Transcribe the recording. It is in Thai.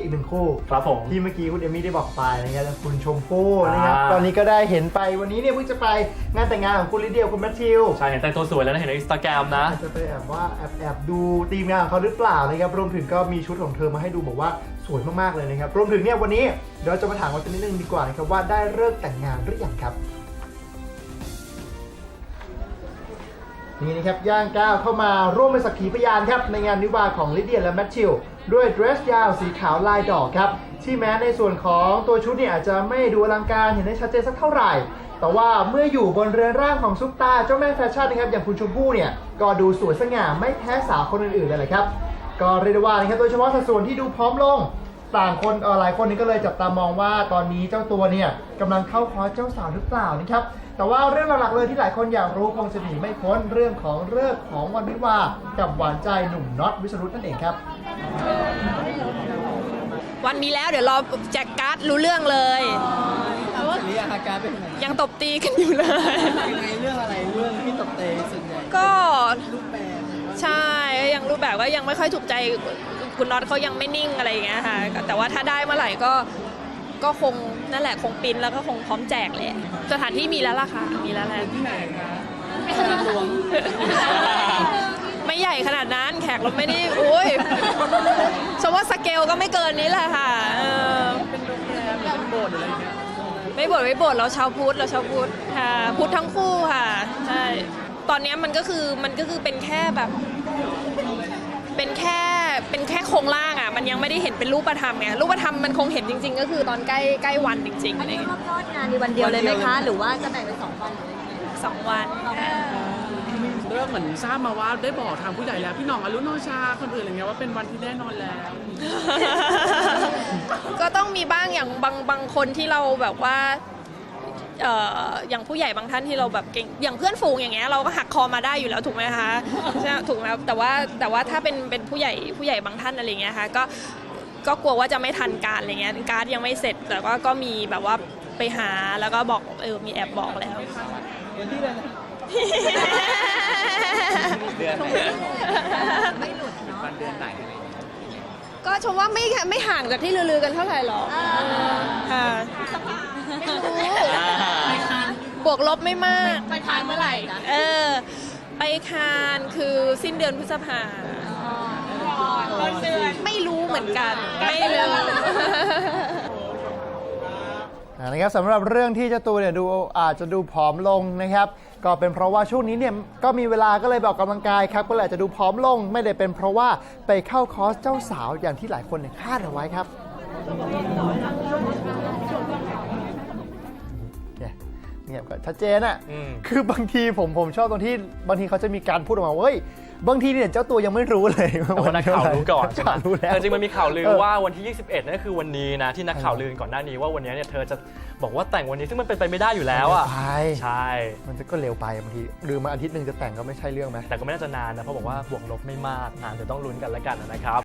อีกหนึ่งคู่ครับผมที่เมื่อกี้คุณเอมมี่ได้บอกไปนะครับคุณชมพู่นะครับอ่าตอนนี้ก็ได้เห็นไปวันนี้เนี่ยเพิ่งจะไปงานแต่งงานของคุณลิเดียคุณแมทธิวใช่เห็นแต่งตัวสวยแล้วนะเห็นในอินสตาแกรมนะอาจจะไปแอบว่าแอบแอบดูทีมงานของเขาหรือเปล่านะครับรวมถึงก็มีชุดของเธอมาให้ดูบอกว่าสวยมากๆเลยนะครับรวมถึงเนี่ยวันนี้เดี๋ยวเราจะมาถามกันนิดนึงดีกว่านะครับว่าได้เลิกษ์แต่งงานหรือยังครับ นี่นะครับย่างก้าวเข้ามาร่วมเป็นสักขีพยานครับในงานวิวาของลิเดียและแมทธิวด้วยเดรสยาวสีขาวลายดอกครับที่แม้ในส่วนของตัวชุดเนี่ยอาจจะไม่ดูอลังการเห็นได้ชัดเจนสักเท่าไหร่ แต่ว่าเมื่ออยู่บนเรือนร่างของซุปตาเจ้าแม่แฟชั่นนะครับอย่างคุณชมพู่เนี่ยก็ดูสวยสง่าไม่แพ้สาวคนอื่นๆเลยแหละครับก็เรียกได้ว่านะครับโดยเฉพาะสัดส่วนที่ดูพร้อมลง ต่างคนเอ่อหลายคนนี่ก็เลยจับตามองว่าตอนนี้เจ้าตัวเนี่ยกำลังเข้าคอร์สเจ้าสาวหรือเปล่านะครับแต่ว่าเรื่องหลักๆเลยที่หลายคนอยากรู้คงจะหนีไม่พ้นเรื่องของเลิกษ์ของวันวิวาห์กับหวานใจหนุ่มน็อตวิสรุตนั่นเองครับ วันมีแล้วเดี๋ยวรอแจกการ์ดรู้เรื่องเลยนี่อาการเป็นไงยังตบตีกันอยู่เลย ยังไงเรื่องอะไรเรื่องที่ตบเตะส่วนใหญ่ก็รูปแบบใช่ยังรูปแบบก็ยังไม่ค่อยถูกใจ คุณน็อตเขายังไม่นิ่งอะไรอย่างเงี้ยค่ะ แต่ว่าถ้าได้เมื่อไหร่ก็ก็คงนั่นแหละคงปรินแล้วก็คงพร้อมแจกแหละสถานที่มีแล้วล่ะค่ะ มีแล้วแหละที่ไหนคะสนามหลวงไม่ใหญ่ขนาดนั้นแขกเราไม่ได้โอ้ยฉันว่าสเกลก็ไม่เกินนี้แหละค่ะเออเป็นโรงแรมเป็นโบสถ์อะไรอย่างเงี้ยไม่บ่นไม่บ่นเราชาวพุทธเราชาวพุทธค่ะพุทธทั้งคู่ค่ะใช่ตอนเนี้ยมันก็คือมันก็คือเป็นแค่แบบ เป็นแค่ เป็นแค่โครงร่างอะ มันยังไม่ได้เห็นเป็นรูปธรรมไงรูปธรรมมันคงเห็นจริง ๆ ก็คือตอนใกล้ใกล้วันจริงๆอัอะนไรอนี้ย่างก็เงี้ยคลอดงานในวันเดียวเลยไหมคะ หรือว่าจะแบ่งเป็นสองวันหรือยังไงสองวันค่ะเรื่องเหมือนทราบมาว่าได้บอกทางผู้ใหญ่แล้วพี่หน้องอรุโนชาคนอื่นอะไรเงี้ยว่าเป็นวันที่แน่นอนแล้ว ก็ต้องมีบ้างอย่างบางบางคนที่เราแบบว่าเอ่ออย่างผู้ใหญ่บางท่านที่เราแบบเก่งอย่างเพื่อนฝูงอย่างเงี้ยเราก็หักคอมาได้อยู่แล้วถูกไหมคะใช่ถูกไหมแต่ว่าแต่ว่าถ้าเป็นเป็นผู้ใหญ่ผู้ใหญ่บางท่านอะไรเงี้ยค่ะก็ก็กลัวว่าจะไม่ทันการอะไรเงี้ยการ์ดยังไม่เสร็จแต่ว่าก็มีแบบว่าไปหาแล้วก็บอกเออมีแอบบอกแล้ววันที่อะไรนะเดือนไหนไม่หลุดเนาะวันเดือนไหนอะไรก็ชมว่าไม่ไม่ห่างจากที่ลือๆกันเท่าไหร่หรอกค่ะไม่รู้บ วกลบไม่มาก ไปทานเมื่อไหร่นะเออ ไปคานคือสิ้นเดือนพฤษภา ต้นเดือน ไม่รู้เหมือนกัน ไม่รู้ อ่านะครับสำหรับเรื่องที่เจ้าตัวเนี่ยดูอาจจะดูผอมลงนะครับ ก็เป็นเพราะว่าช่วงนี้เนี่ยก็มีเวลาก็เลยไปออกกำลังกายครับก็เลยอาจจะดูผอมลงไม่ได้เป็นเพราะว่าไปเข้าคอร์สเจ้าสาวอย่างที่หลายคนเนี่ยคาดเอาไว้ครับ เนี่ยก็ชัดเจนอะอืมคือบางทีผมผมชอบตรงที่บางทีเขาจะมีการพูดออกมาว่าเฮ้ยบางทีเนี่ยเจ้าตัวยังไม่รู้เลยแต่ว่านักข่าวรู้ก่อนใช่ไหมข่าวรู้แล้วแต่จริงๆมันมีข่าวลือเออว่าวันที่ 21นั่นคือวันนี้นะที่นักข่าวลือก่อนหน้านี้ว่าวันนี้เนี่ยเธอจะบอกว่าแต่งวันนี้ซึ่งมันเป็นไปไม่ได้อยู่แล้วอะไปใช่ มันจะก็เร็วไปบางทีหรือมาอาทิตย์หนึ่งจะแต่งก็ไม่ใช่เรื่องไหมแต่ก็ไม่น่าจะนานนะเพราะบอกว่าบวกลบไม่มากอ่าเดี๋ยวต้องลุ้นกันแล้วกันนะครับ